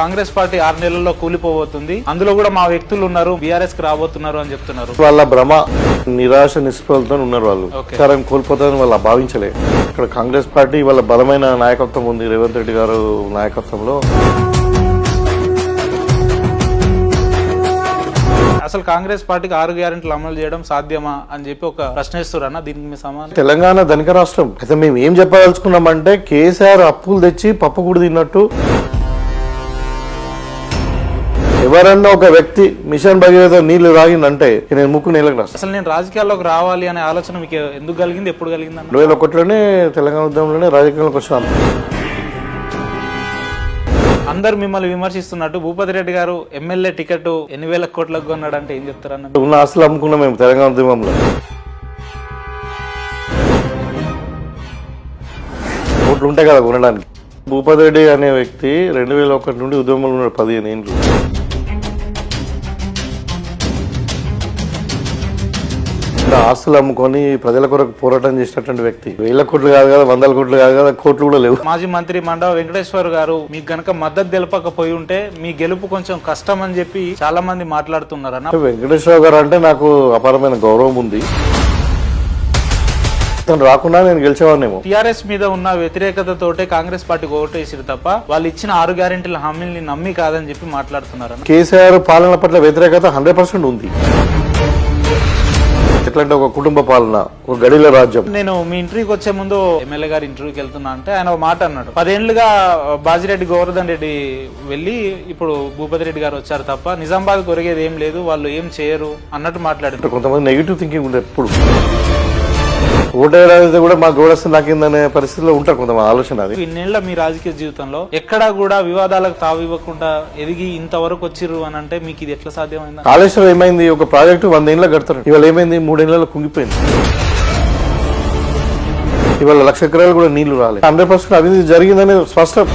Congress party ఆరు నెలల్లో కూలిపోబోతుంది. అందులో కూడా మా వ్యక్తులు ఉన్నారు బీఆర్ఎస్కి రాబోతున్నారు అని చెప్తున్నారు. వాళ్ళ భ్రమ నిరాశ నిస్పృహలతో ఉన్నారు వాళ్ళు. అధికారం కోల్పోతారని వాళ్ళు భావించలే. ఇక్కడ కాంగ్రెస్ పార్టీ వాళ్ళ బలమైన నాయకత్వం ఉంది రేవంత్ రెడ్డి గారు నాయకత్వంలో. అసలు కాంగ్రెస్ పార్టీకి ఆరు గ్యారెంటీలు అమలు చేయడం సాధ్యమా అని చెప్పి ఒక ప్రశ్నిస్తున్నా దీనికి మీ సమాధానం? తెలంగాణ ధనిక రాష్ట్రం. అయితే మేము ఏం చెప్పదలుచుకున్నామంటే కేసీఆర్ అప్పులు తెచ్చి పప్పు కూడా తిన్నట్టు ఎవరన్నా ఒక వ్యక్తి మిషన్ భగీరథ నీళ్ళు రాగిందంటే నేను ముక్కు నీళ్ళకి రాస్తాను. అసలు నేను రాజకీయాల్లోకి రావాలి అనే ఆలోచన మీకు ఎందుకు కలిగింది? ఎప్పుడు కలిగింది రెండు వేల ఒకటిలోనే తెలంగాణ ఉద్యమంలోనే రాజకీయాలకు వచ్చాను అందరు మిమ్మల్ని విమర్శిస్తున్నట్టు భూపతి రెడ్డి గారు ఎమ్మెల్యే టికెట్ ఎన్ని వేల కోట్లకు కొన్నాడంటే ఏం చెప్తారన్న ఉన్న ఆస్తులు అమ్ముకున్నాం మేము తెలంగాణ ఉద్యమంలో. కోట్లు ఉంటాయి కదా కొనడానికి. భూపతి రెడ్డి అనే వ్యక్తి రెండు వేల ఒకటి నుండి ఉద్యమంలో ఉన్నాడు పదిహేను ఏళ్ళు. ఆస్తులు అమ్ముకొని ప్రజల కొరకు పోరాటం చేసినటువంటి వ్యక్తి. వేల కోట్లు కాదు కదా వందల కోట్లు కాదు కదా కోట్లు కూడా లేవు. మాజీ మంత్రి మండవ వెంకటేశ్వర్ గారు మీకు గనక మద్దతు తెలపకపోయి ఉంటే మీ గెలుపు కొంచెం కష్టం అని చెప్పి చాలా మంది మాట్లాడుతున్నారన్న వెంకటేశ్వర గారు అంటే నాకు అపారమైన గౌరవం ఉంది. తను రాకుండా నేను గెలిచేవాడినేమో. టిఆర్ఎస్ మీద ఉన్న వ్యతిరేకతతోటే కాంగ్రెస్ పార్టీకి ఓటేసిరు తప్ప వాళ్ళు ఇచ్చిన ఆరు గ్యారెంటీల హామీల్ని నమ్మి కాదని చెప్పి మాట్లాడుతున్నారన్న కేసీఆర్ పాలన పట్ల వ్యతిరేకత హండ్రెడ్ పర్సెంట్ ఉంది. ఎట్లంటే ఒక కుటుంబ పాలన ఒక గడిల రాజ్యం. నేను మీ ఇంటర్వ్యూకి వచ్చే ముందు ఎమ్మెల్యే గారి ఇంటర్వ్యూకి వెళ్తున్నా అంటే ఆయన ఒక మాట అన్నాడు. పదేళ్ళుగా బాజిరెడ్డి గోవర్ధన్ రెడ్డి వెళ్ళి ఇప్పుడు భూపతి రెడ్డి గారు వచ్చారు తప్ప నిజామాబాద్ కొరిగేది ఏం లేదు వాళ్ళు ఏం చేయరు అన్నట్టు మాట్లాడారు. అంటే కొంతమంది నెగిటివ్ థింకింగ్ ఉంటుంది ఎప్పుడు? ఓటేయాలంటే కూడా మాకు గోడస్తే నాకేందనే పరిస్థితిలో ఉంటారు కొంతమంది ఆలోచన అది. ఇన్నేళ్ళ మీ రాజకీయ జీవితంలో ఎక్కడా కూడా వివాదాలకు తావివ్వకుండా ఎదిగి ఇంతవరకు వచ్చిర్రు అని అంటే మీకు ఇది ఎట్లా సాధ్యమైంది? కాళేశ్వరం ఏమైంది? ఒక ప్రాజెక్టు వంద ఏళ్ళ కడతారు. ఇవాళ ఏమైంది? మూడేళ్ళలో కుంగిపోయింది. ఇవాళ లక్ష ఎకరాలు కూడా నీళ్ళు రాలేదు. హండ్రెడ్ పర్సెంట్ అభివృద్ధి జరిగిందనే స్పష్టం.